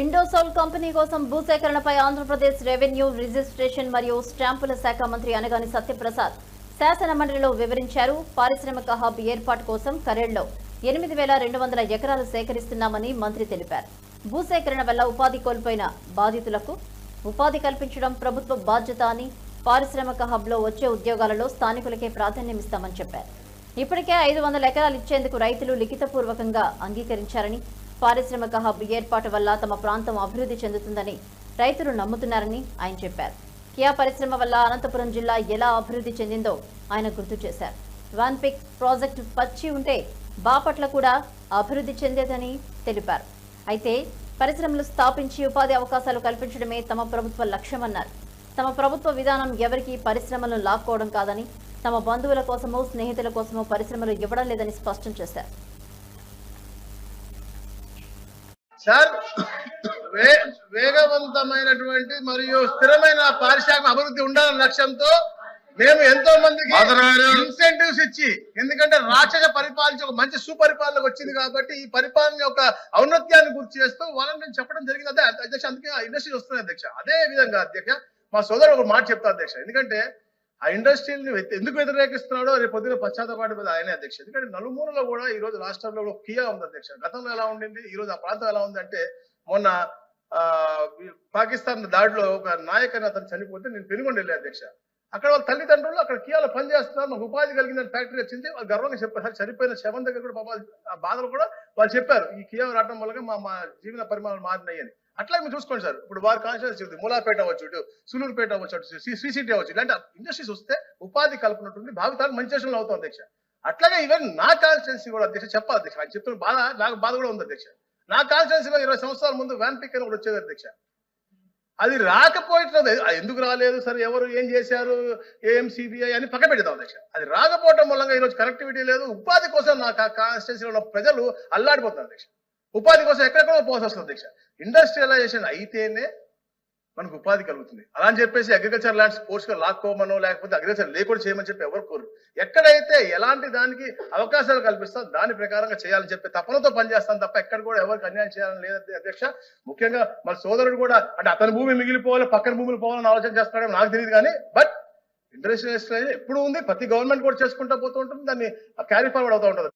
Indosol company కోసం భూసేకరణపై Andhra Pradesh revenue registration మరియు స్టాంపుల శాఖ మంత్రి అనగాని సత్యప్రసాద్ శాసన మండలిలో వివరించారు. పారిశ్రామిక హబ్ ఏర్పాటు కోసం కరేడ్లో ఎనిమిది వేల రెండు వందల ఎకరాలు సేకరిస్తున్నామని మంత్రి తెలిపారు. భూసేకరణ వల్ల ఉపాధి కోల్పోయిన బాధితులకు ఉపాధి కల్పించడం ప్రభుత్వ బాధ్యత అని పారిశ్రామిక హబ్లో వచ్చే ఉద్యోగాలలో స్థానికులకే ప్రాధాన్యమిస్తామని చెప్పారు. ఇప్పటికే ఐదు వందల ఎకరాలు ఇచ్చేందుకు రైతులు లిఖితపూర్వకంగా అంగీకరించారని పారిశ్రామిక హబ్ ఏర్పాటు వల్ల తమ ప్రాంతం అభివృద్ధి చెందుతుందని రైతులు నమ్ముతున్నారని ఆయన చెప్పారు. కియా పరిశ్రమ వల్ల అనంతపురం జిల్లా ఎలా అభివృద్ధి చెందిందో ఆయన గుర్తు చేశారు. వన్ పిక్ ప్రాజెక్టు పచ్చి ఉంటే బాపట్ల కూడా అభివృద్ధి చెందేదని తెలిపారు. అయితే పరిశ్రమలు స్థాపించి ఉపాధి అవకాశాలు కల్పించడమే తమ ప్రభుత్వ లక్ష్యమన్నారు. తమ ప్రభుత్వ విధానం ఎవరికి పరిశ్రమలను లాక్కోవడం కాదని తమ బంధువుల కోసమో స్నేహితుల కోసమో పరిశ్రమలు ఇవ్వడం లేదని స్పష్టం చేశారు. సార్ వేగవంతమైనటువంటి మరియు స్థిరమైన పారిశ్రామిక అభివృద్ధి ఉండాలన్న లక్ష్యంతో మేము ఎంతో మందికి. ఇన్సెంటివ్స్ ఇచ్చి ఎందుకంటే రాక్షస పరిపాలించి ఒక మంచి సుపరిపాలన వచ్చింది కాబట్టి ఈ పరిపాలన యొక్క ఔన్నత్యాన్ని గుర్తు చేస్తూ వాళ్ళని నేను చెప్పడం జరిగింది. అదే అధ్యక్ష అందుకే ఇండస్ట్రీ వస్తున్నాయి అధ్యక్ష. అదే విధంగా అధ్యక్ష మా సోదరుడు ఒక మాట చెప్తా అధ్యక్ష. ఎందుకంటే ఆ ఇండస్ట్రీని ఎందుకు వ్యతిరేకిస్తున్నాడో రేపు పొద్దున పశ్చాత్తపాటు మీద ఆయనే అధ్యక్ష ఎందుకంటే నలుమూలలో కూడా ఈ రోజు రాష్ట్రంలో ఒక కియా ఉంది అధ్యక్ష గతంలో ఎలా ఉండింది? ఈ రోజు ఆ ప్రాంతం ఎలా ఉంది అంటే మొన్న ఆ పాకిస్తాన్ దాడిలో ఒక నాయకుని అతను చనిపోతే నేను పెనుగొండ వెళ్ళే అధ్యక్ష. అక్కడ వాళ్ళ తల్లిదండ్రులు అక్కడ కియాలో పనిచేస్తున్నారు. మాకు ఉపాధి కలిగిందని ఫ్యాక్టరీ వచ్చింది. వాళ్ళు గర్వంగా చెప్పారు. చనిపోయిన శవం దగ్గర కూడా పాపం ఆ బాధలు కూడా వాళ్ళు చెప్పారు. ఈ కియా రావడం వల్ల మా మా జీవన పరిమాణాలు మారినాయి అని. అట్లా మీరు చూసుకోండి సార్ ఇప్పుడు వారి కాన్షియస్ చెప్తుంది మూలాపేట అవ్వచ్చు ఇటు సూలూరుపేట అవ్వచ్చు అటు శ్రీసిటీ అవ్వచ్చు ఇలాంటి ఇండస్ట్రీస్ వస్తే ఉపాధి కల్పనటువంటి భావితాలు మంచి దేశంలో అవుతాం అధ్యక్ష అట్లాగే ఈవెన్ నా కాన్స్టిట్యున్సీ కూడా అధ్యక్ష చెప్పాలి అధ్యక్ష ఆయన చెప్తున్న బాధ నాకు బాధ కూడా ఉంది అధ్యక్ష నా కాన్స్టిట్యున్సీలో ఇరవై సంవత్సరాల ముందు వ్యాన్ పిక్ అని కూడా వచ్చేది అధ్యక్ష అది రాకపోయినది అది ఎందుకు రాలేదు సరే ఎవరు ఏం చేశారు ఏం సిబిఐ అని పక్క పెడతాం అధ్యక్ష అది రాకపోవడం మూలంగా ఈరోజు కనెక్టివిటీ లేదు ఉపాధి కోసం నా కాన్స్టిట్యున్సీలో ఉన్న ప్రజలు అల్లాడిపోతున్నారు అధ్యక్ష ఉపాధి కోసం ఎక్కడెక్కడో పోవాల్సి వస్తుంది అధ్యక్ష. ఇండస్ట్రియలైజేషన్ అయితేనే మనకు ఉపాధి కలుగుతుంది. అలా అని చెప్పేసి అగ్రికల్చర్ ల్యాండ్స్ పోస్ట్ లాక్కోమనో లేకపోతే అగ్రికల్చర్ లేకుండా చేయమని చెప్పి ఎవరు కోరు ఎక్కడైతే ఎలాంటి దానికి అవకాశాలు కల్పిస్తా దాని ప్రకారంగా చేయాలని చెప్పి తపనతో పనిచేస్తాను తప్ప ఎక్కడ కూడా ఎవరికి అన్యాయం చేయాలని లేదు అధ్యక్ష. ముఖ్యంగా మన సోదరుడు కూడా అంటే అతని భూమి మిగిలిపోవాలి పక్కన భూములు పోవాలని ఆలోచన చేస్తాడో నాకు తెలియదు కానీ బట్ ఇండస్ట్రియల్ ఎప్పుడు ఉంది. ప్రతి గవర్నమెంట్ కూడా చేసుకుంటూ పోతూ ఉంటుంది. దాన్ని క్యారీ ఫార్వర్డ్ అవుతూ ఉంటుంది.